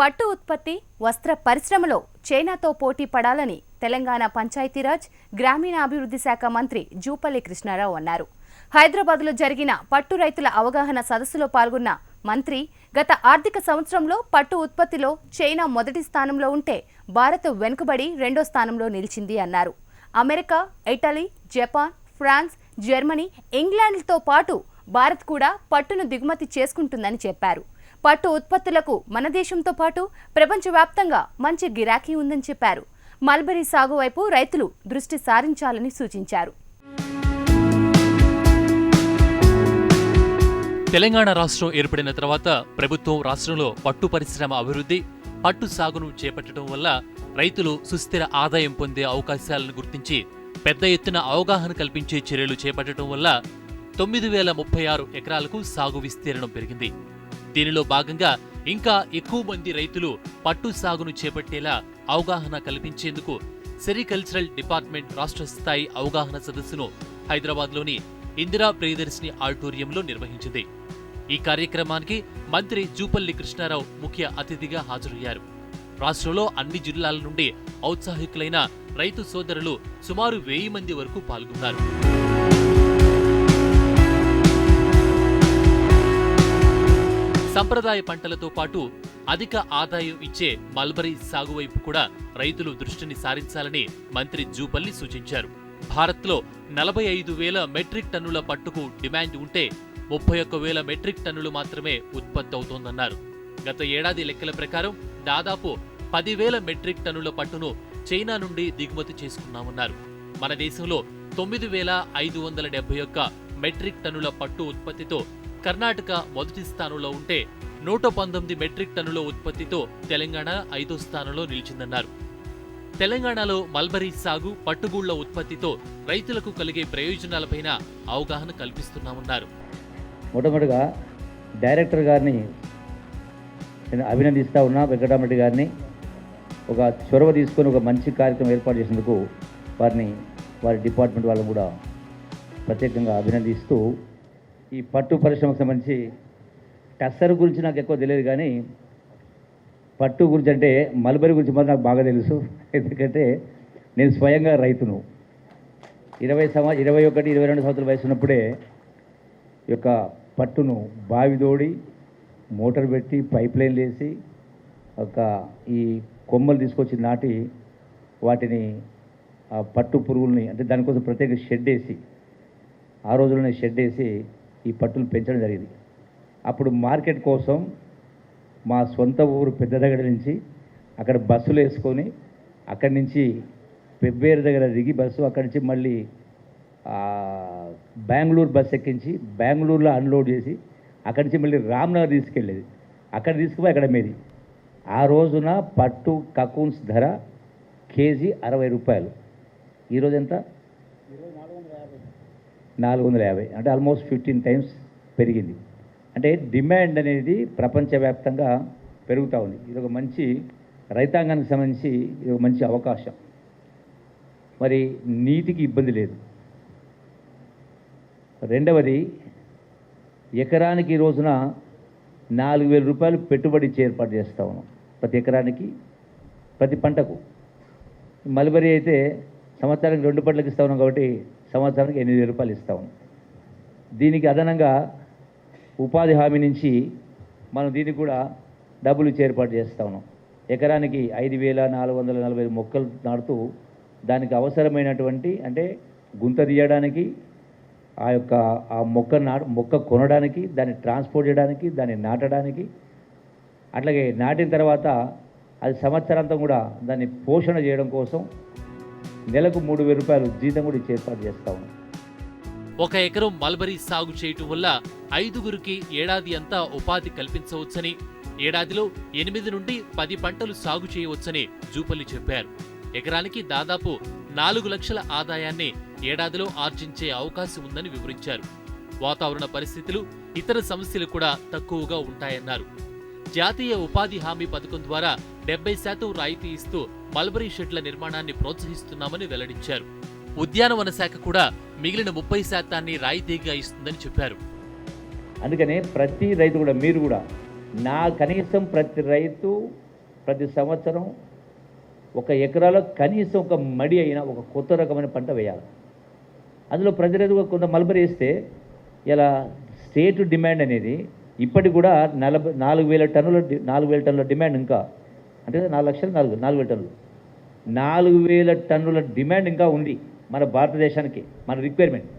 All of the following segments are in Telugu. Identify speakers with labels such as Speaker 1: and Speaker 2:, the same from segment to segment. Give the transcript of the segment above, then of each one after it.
Speaker 1: పట్టు ఉత్పత్తి వస్త్ర పరిశ్రమలో చైనాతో పోటీ పడాలని తెలంగాణ పంచాయతీరాజ్ గ్రామీణాభివృద్ధి శాఖ మంత్రి జూపల్లి కృష్ణారావు అన్నారు. హైదరాబాద్లో జరిగిన పట్టు రైతుల అవగాహన సదస్సులో పాల్గొన్న మంత్రి గత ఆర్థిక సంవత్సరంలో పట్టు ఉత్పత్తిలో చైనా మొదటి స్థానంలో ఉంటే భారత్ వెనుకబడి రెండో స్థానంలో నిలిచింది అన్నారు. America Italy Japan France Germany ఇంగ్లాండ్తో పాటు భారత్ కూడా పట్టును దిగుమతి చేసుకుంటుందని చెప్పారు. పట్టు ఉత్పత్తులకు మన దేశంతో పాటు ప్రపంచవ్యాప్తంగా మంచి గిరాకీ ఉందని చెప్పారు. మల్బరీ సాగు వైపు రైతులు దృష్టి సారించాలని సూచించారు.
Speaker 2: తెలంగాణ రాష్ట్రం ఏర్పడిన తర్వాత ప్రభుత్వం రాష్ట్రంలో పట్టు పరిశ్రమ అభివృద్ధి పట్టు సాగును చేపట్టడం వల్ల రైతులు సుస్థిర ఆదాయం పొందే అవకాశాలను గుర్తించి పెద్ద ఎత్తున అవగాహన కల్పించే చర్యలు చేపట్టడం వల్ల తొమ్మిది వేల ముప్పై ఆరు ఎకరాలకు సాగు విస్తీర్ణం పెరిగింది. దీనిలో భాగంగా ఇంకా ఎక్కువ మంది రైతులు పట్టు సాగును చేపట్టేలా అవగాహన కల్పించేందుకు సెరికల్చరల్ డిపార్ట్మెంట్ రాష్ట్ర స్థాయి అవగాహన సదస్సును హైదరాబాద్లోని ఇందిరా ప్రియదర్శిని ఆడిటోరియంలో నిర్వహించింది. ఈ కార్యక్రమానికి మంత్రి జూపల్లి కృష్ణారావు ముఖ్య అతిథిగా హాజరయ్యారు. రాష్ట్రంలో అన్ని జిల్లాల నుండి ఔత్సాహికులైన రైతు సోదరులు సుమారు వెయ్యి మంది వరకు పాల్గొన్నారు. సంప్రదాయ పంటలతో పాటు అధిక ఆదాయం ఇచ్చే మల్బరీ సాగు వైపు కూడా రైతులు దృష్టిని సారించాలని మంత్రి జూపల్లి సూచించారు. భారత్లో నలభై ఐదు వేల మెట్రిక్ టన్నుల పట్టుకు డిమాండ్ ఉంటే ముప్పై ఒక్క వేల మెట్రిక్ టన్నులు మాత్రమే ఉత్పత్తి అవుతోందన్నారు. గత ఏడాది లెక్కల ప్రకారం దాదాపు పదివేల మెట్రిక్ టన్నుల పట్టును చైనా నుండి దిగుమతి చేసుకున్నామన్నారు. మన దేశంలో తొమ్మిది వేల ఐదు వందల డెబ్బై ఒక్క మెట్రిక్ టన్నుల పట్టు ఉత్పత్తితో కర్ణాటక మొదటి స్థానంలో ఉంటే నూట పంతొమ్మిది మెట్రిక్ టన్నుల ఉత్పత్తితో తెలంగాణ ఐదో స్థానంలో నిలిచిందన్నారు. తెలంగాణలో మల్బరీ సాగు పట్టుగూళ్ళ ఉత్పత్తితో రైతులకు కలిగే ప్రయోజనాలపైన అవగాహన కల్పిస్తున్నామన్నారు.
Speaker 3: మొట్టమొదటిగా డైరెక్టర్ గారిని నేను అభినందిస్తా ఉన్నా వెంకటరామరెడ్డి గారిని. ఒక చొరవ తీసుకొని ఒక మంచి కార్యక్రమం ఏర్పాటు చేసినందుకు వారిని వారి డిపార్ట్మెంట్ వాళ్ళని కూడా ప్రత్యేకంగా అభినందిస్తూ ఈ పట్టు పరిశ్రమకు సంబంధించి టస్సర్ గురించి నాకు ఎక్కువ తెలియదు కానీ పట్టు గురించి అంటే మల్బరీ గురించి మాత్రం నాకు బాగా తెలుసు. ఎందుకంటే నేను స్వయంగా రైతును. ఇరవై సంవ ఇరవై ఒకటి ఇరవై రెండు సంవత్సరాల వయసు ఉన్నప్పుడే ఈ యొక్క పట్టును బావిదోడి మోటార్ పెట్టి పైప్ లైన్లు వేసి ఒక ఈ కొమ్మలు తీసుకొచ్చి నాటి వాటిని ఆ పట్టు పురుగుల్ని అంటే దానికోసం ప్రత్యేక షెడ్ వేసి ఆ రోజుల్లోనే షెడ్ వేసి ఈ పట్టును పెంచడం జరిగింది. అప్పుడు మార్కెట్ కోసం మా సొంత ఊరు పెద్ద దగ్గర నుంచి అక్కడ బస్సులు వేసుకొని అక్కడి నుంచి పెబ్బేరు దగ్గర దిగి బస్సు అక్కడి నుంచి మళ్ళీ బెంగళూరు బస్సు ఎక్కించి బెంగళూరులో అన్లోడ్ చేసి అక్కడి నుంచి మళ్ళీ రామ్నగర్ తీసుకెళ్ళేది. అక్కడ తీసుకుపోయి అక్కడ మీది ఆ రోజున పట్టు కకూన్స్ ధర కేజీ అరవై రూపాయలు. ఈరోజు ఎంత? నాలుగు వందల యాభై. అంటే ఆల్మోస్ట్ ఫిఫ్టీన్ టైమ్స్ పెరిగింది. అంటే డిమాండ్ అనేది ప్రపంచవ్యాప్తంగా పెరుగుతూ ఉంది. ఇది ఒక మంచి రైతాంగానికి సంబంధించి ఇది ఒక మంచి అవకాశం. మరి నీటికి ఇబ్బంది లేదు. రెండవది ఎకరానికి రోజున నాలుగు వేల రూపాయలు పెట్టుబడి ఏర్పాటు చేస్తా ఉన్నాం. ప్రతి ఎకరానికి ప్రతి పంటకు. మల్బరీ అయితే సంవత్సరానికి రెండు పంటలకు ఇస్తా ఉన్నాం కాబట్టి సంవత్సరానికి ఎనిమిది వేల రూపాయలు ఇస్తాం. దీనికి అదనంగా ఉపాధి హామీ నుంచి మనం దీనికి కూడా డబ్బులు చేర్పాటు ఏర్పాటు చేస్తా ఎకరానికి ఐదు వేల నాలుగు వందల నలభై మొక్కలు నాటుతూ దానికి అవసరమైనటువంటి అంటే గుంత తీయడానికి ఆ యొక్క ఆ మొక్క నాటు మొక్క కొనడానికి దాన్ని ట్రాన్స్పోర్ట్ చేయడానికి దాన్ని నాటడానికి అట్లాగే నాటిన తర్వాత అది సంవత్సరాంతం కూడా దాన్ని పోషణ చేయడం కోసం నెలకు మూడు వేల రూపాయలు జీతం కూడా ఇచ్చి ఏర్పాటు చేస్తా ఉన్నాం.
Speaker 2: ఒక ఎకరం మల్బరీ సాగు చేయటం వల్ల ఐదుగురికి ఏడాది అంతా ఉపాధి కల్పించవచ్చని ఏడాదిలో ఎనిమిది నుండి పది పంటలు సాగు చేయవచ్చని జూపల్లి చెప్పారు. ఎకరానికి దాదాపు నాలుగు లక్షల ఆదాయాన్ని ఏడాదిలో ఆర్జించే అవకాశం ఉందని వివరించారు. వాతావరణ పరిస్థితులు ఇతర సమస్యలు కూడా తక్కువగా ఉంటాయన్నారు. జాతీయ ఉపాధి హామీ పథకం ద్వారా డెబ్బై శాతం రాయితీ ఇస్తూ మల్బరీ షెడ్ల నిర్మాణాన్ని ప్రోత్సహిస్తున్నామని వెల్లడించారు. ఉద్యానవన శాఖ కూడా మిగిలిన ముప్పై శాతాన్ని రాయితీగా ఇస్తుందని చెప్పారు.
Speaker 3: అందుకనే ప్రతి రైతు కూడా మీరు కూడా నా కనీసం ప్రతి రైతు ప్రతి సంవత్సరం ఒక ఎకరాలో కనీసం ఒక మడి అయినా ఒక కొత్త రకమైన పంట వేయాలి. అందులో ప్రజలు కొంత మల్బరీ వేస్తే ఇలా స్టేట్ డిమాండ్ అనేది ఇప్పటికి కూడా నలభై నాలుగు వేల టన్నుల నాలుగు వేల టన్నుల డిమాండ్ ఇంకా అంటే నాలుగు లక్షలు నాలుగు నాలుగు వేల టన్నులు. నాలుగు వేల టన్నుల డిమాండ్ ఇంకా ఉంది మన భారతదేశానికి మన రిక్వైర్మెంట్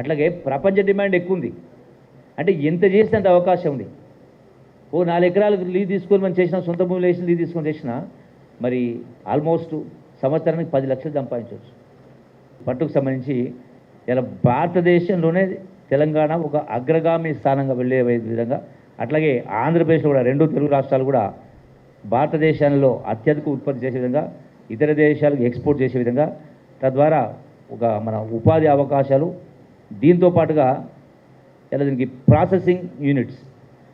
Speaker 3: అట్లాగే ప్రపంచ డిమాండ్ ఎక్కువ ఉంది. అంటే ఎంత చేస్తే అంత అవకాశం ఉంది. ఓ నాలుగు ఎకరాలకు లీజ్ తీసుకొని మనం చేసిన సొంత భూమిలో వేసి లీజ్ తీసుకొని చేసిన మరి ఆల్మోస్ట్ సంవత్సరానికి పది లక్షలు సంపాదించవచ్చు. పట్టుకు సంబంధించి ఇలా భారతదేశంలోనే తెలంగాణ ఒక అగ్రగామి స్థానంగా వెళ్ళే విధంగా అట్లాగే ఆంధ్రప్రదేశ్లో కూడా రెండు తెలుగు రాష్ట్రాలు కూడా భారతదేశంలో అత్యధిక ఉత్పత్తి చేసే విధంగా ఇతర దేశాలకు ఎక్స్పోర్ట్ చేసే విధంగా తద్వారా ఒక మన ఉపాధి అవకాశాలు దీంతో పాటుగా ఇలా దీనికి ప్రాసెసింగ్ యూనిట్స్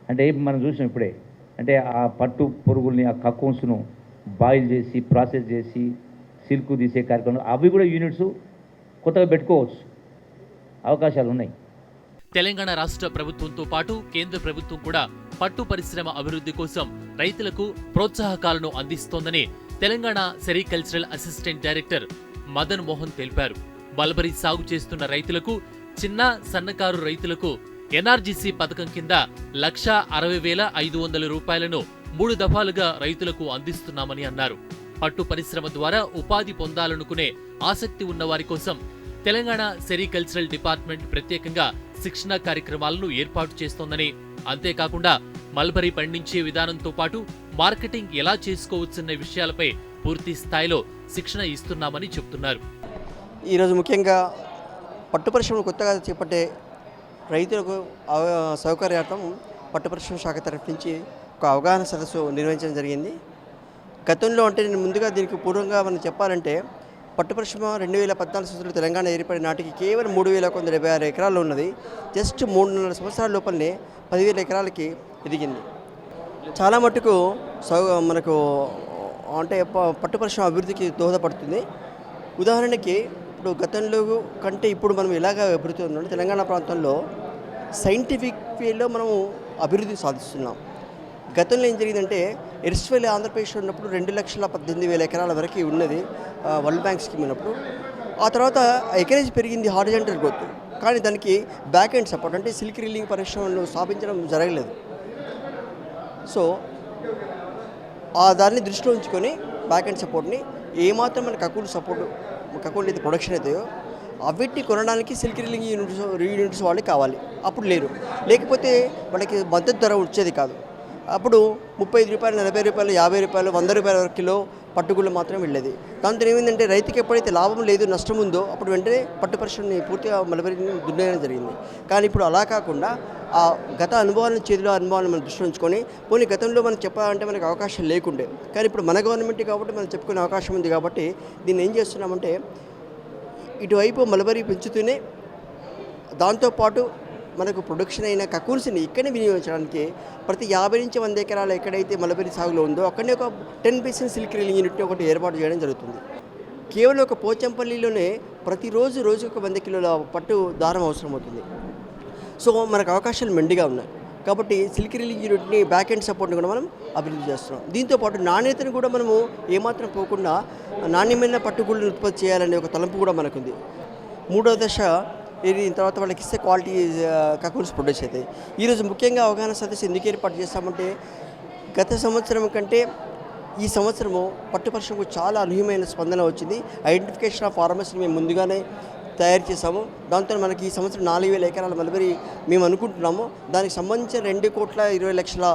Speaker 3: అంటే మనం చూసాం ఇప్పుడే అంటే ఆ పట్టు పురుగుల్ని ఆ కక్కూన్స్ను బాయిల్ చేసి ప్రాసెస్ చేసి సిల్క్ తీసే కార్యక్రమం అవి కూడా యూనిట్స్ కొత్తగా పెట్టుకోవచ్చు. అవకాశాలు ఉన్నాయి.
Speaker 2: తెలంగాణ రాష్ట్ర ప్రభుత్వంతో పాటు కేంద్ర ప్రభుత్వం కూడా పట్టు పరిశ్రమ అభివృద్ధి కోసం రైతులకు ప్రోత్సాహకాలను అందిస్తోందని Telangana sericultural assistant director Madan Mohan తెలిపారు. మల్బరీ సాగు చేస్తున్న రైతులకు చిన్న సన్నకారు రైతులకు ఎన్ఆర్జీసీ పథకం కింద లక్ష అరవై వేల ఐదు వందల రూపాయలను మూడు దఫాలుగా రైతులకు అందిస్తున్నామని అన్నారు. పట్టు పరిశ్రమ ద్వారా ఉపాధి పొందాలనుకునే ఆసక్తి ఉన్నవారి కోసం తెలంగాణ సెరికల్చరల్ డిపార్ట్మెంట్ ప్రత్యేకంగా శిక్షణ కార్యక్రమాలను ఏర్పాటు చేస్తోందని అంతేకాకుండా మల్బరీ పండించే విధానంతో పాటు మార్కెటింగ్ ఎలా చేసుకోవచ్చనే విషయాలపై పూర్తి స్థాయిలో శిక్షణ ఇస్తున్నామని చెబుతున్నారు
Speaker 4: ఈరోజు ముఖ్యంగా పట్టు పరిశ్రమలు కొత్తగా చేపట్టే రైతులకు అవ- సౌకర్యార్థం పట్టు పరిశ్రమ శాఖ తరఫు నుంచి ఒక అవగాహన సదస్సు నిర్వహించడం జరిగింది. గతంలో అంటే నేను ముందుగా దీనికి పూర్వంగా మనం చెప్పాలంటే పట్టు పరిశ్రమ రెండు వేల పద్నాలుగు సంవత్సరాలు తెలంగాణ ఏర్పడిన నాటికి కేవలం మూడు వేల కొంత డెబ్బై ఆరు ఎకరాలు ఉన్నది. జస్ట్ మూడున్నర సంవత్సరాల లోపలనే పదివేల ఎకరాలకి ఎదిగింది. చాలా మటుకు సౌ మనకు అంటే పట్టు పరిశ్రమ అభివృద్ధికి దోహదపడుతుంది. ఉదాహరణకి ఇప్పుడు గతంలో కంటే ఇప్పుడు మనం ఎలాగ అభివృద్ధి ఉందంటే తెలంగాణ ప్రాంతంలో సైంటిఫిక్ వేలో మనము అభివృద్ధి సాధిస్తున్నాం. గతంలో ఏం జరిగిందంటే ఎర్స్వెల్ ఆంధ్రప్రదేశ్ ఉన్నప్పుడు రెండు లక్షల పద్దెనిమిది వేల ఎకరాల వరకు ఉన్నది వరల్డ్ బ్యాంక్ స్కీమ్ ఉన్నప్పుడు. ఆ తర్వాత ఎకరేజ్ పెరిగింది హారిజెంటల్ గ్రోత్. కానీ దానికి బ్యాక్ ఎండ్ సపోర్ట్ అంటే సిల్క్ రీలింగ్ పరిశ్రమను స్థాపించడం జరగలేదు. సో ఆ దాన్ని దృష్టిలో ఉంచుకొని బ్యాక్ ఎండ్ సపోర్ట్ని ఏమాత్రం మన కక్కులు సపోర్ట్ కక్కులు అయితే ప్రొడక్షన్ అవుతాయో అవిటిని కొనడానికి సిల్క్ రీలింగ్ యూనిట్స్ యూనిట్స్ వాళ్ళకి కావాలి. అప్పుడు లేరు. లేకపోతే వాళ్ళకి మద్దతు ధర వచ్చేది కాదు. అప్పుడు ముప్పై ఐదు రూపాయలు నలభై రూపాయలు యాభై రూపాయలు వంద రూపాయల కిలో పట్టుగుళ్ళు మాత్రం వెళ్ళేది. దాంతో ఏమైందంటే రైతుకి ఎప్పుడైతే లాభం లేదు నష్టం ఉందో అప్పుడు వెంటనే పట్టు పరిశ్రమని పూర్తిగా మలబరిని దున్నేయడం జరిగింది. కానీ ఇప్పుడు అలా కాకుండా ఆ గత అనుభవాలను చేతిలో అనుభవాలను మనం దృష్టి ఉంచుకొని పోనీ గతంలో మనం చెప్పాలంటే మనకు అవకాశం లేకుండే కానీ ఇప్పుడు మన గవర్నమెంట్ కాబట్టి మనం చెప్పుకునే అవకాశం ఉంది కాబట్టి దీన్ని ఏం చేస్తున్నామంటే ఇటువైపు మలబరీ పెంచుతూనే దాంతోపాటు మనకు ప్రొడక్షన్ అయిన కకూల్స్ని ఇక్కడనే వినియోగించడానికి ప్రతి యాభై నుంచి వంద ఎకరాలు ఎక్కడైతే మలబరీ సాగులో ఉందో అక్కడనే ఒక టెన్ పర్సెంట్ సిల్క్ రీలింగ్ యూనిట్ని ఒకటి ఏర్పాటు చేయడం జరుగుతుంది. కేవలం ఒక పోచంపల్లిలోనే ప్రతిరోజు రోజు ఒక వంద కిలోల పట్టు దారం అవసరం అవుతుంది. సో మనకు అవకాశాలు మెండుగా ఉన్నాయి. కాబట్టి సిల్క్ రీలింగ్ యూనిట్ని బ్యాక్ ఎండ్ సపోర్ట్ని కూడా మనం అభివృద్ధి చేస్తున్నాం. దీంతోపాటు నాణ్యతను కూడా మనము ఏమాత్రం పోకుండా నాణ్యమైన పట్టుగుళ్ళను ఉత్పత్తి చేయాలనే ఒక తలంపు కూడా మనకుంది. మూడో దశ ఇది తర్వాత వాళ్ళకి ఇస్తే క్వాలిటీ కకూల్స్ ప్రొడ్యూస్ అవుతాయి. ఈరోజు ముఖ్యంగా అవగాహన సదస్సు ఎందుకు ఏర్పాటు చేస్తామంటే గత సంవత్సరం కంటే ఈ సంవత్సరము పట్టు పరిశ్రమకు చాలా అనూహ్యమైన స్పందన వచ్చింది. ఐడెంటిఫికేషన్ ఆఫ్ ఫార్మర్స్ని మేము ముందుగానే తయారు చేసాము దాంతో మనకి ఈ సంవత్సరం నాలుగు వేల ఎకరాల మలబరి మేము అనుకుంటున్నాము. దానికి సంబంధించిన రెండు కోట్ల ఇరవై లక్షల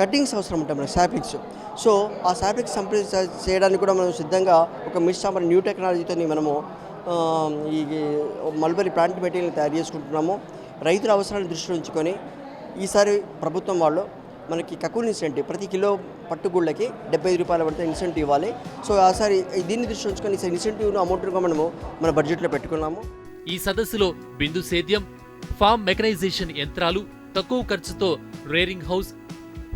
Speaker 4: కటింగ్స్ అవసరం ఉంటాయి మనకి సాప్లిక్స్ సో ఆ శాపిక్స్ సంప్రదించ చేయడానికి కూడా మనం సిద్ధంగా ఒక మిస్టామర్ న్యూ టెక్నాలజీతో మనము ఈ మల్బరీ ప్లాంట్ మెటీరియల్ తయారు చేసుకుంటున్నాము. రైతుల అవసరాలను దృష్టిలో ఉంచుకొని ఈసారి ప్రభుత్వం వాళ్ళు మనకి కకూల్ ఇన్సెంటివ్ ప్రతి కిలో పట్టుగుళ్ళకి డెబ్బై ఐదు రూపాయల పడితే ఇన్సెంటివ్ ఇవ్వాలి. సో ఆసారి దీన్ని దృష్టి ఉంచుకొని ఈసారి ఇన్సెంటివ్ను అమౌంట్గా మనము మన బడ్జెట్లో పెట్టుకున్నాము.
Speaker 2: ఈ సదస్సులో బిందు సేద్యం ఫామ్ మెకనైజేషన్ యంత్రాలు తక్కువ ఖర్చుతో రేరింగ్ హౌస్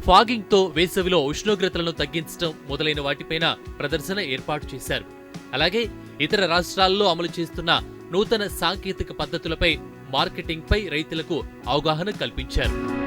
Speaker 2: ఫాగింగ్తో వేసవిలో ఉష్ణోగ్రతలను తగ్గించడం మొదలైన వాటిపైన ప్రదర్శన ఏర్పాటు చేశారు. అలాగే ఇతర రాష్ట్రాల్లో అమలు చేస్తున్న నూతన సాంకేతిక పద్ధతులపై మార్కెటింగ్పై రైతులకు అవగాహన కల్పించారు.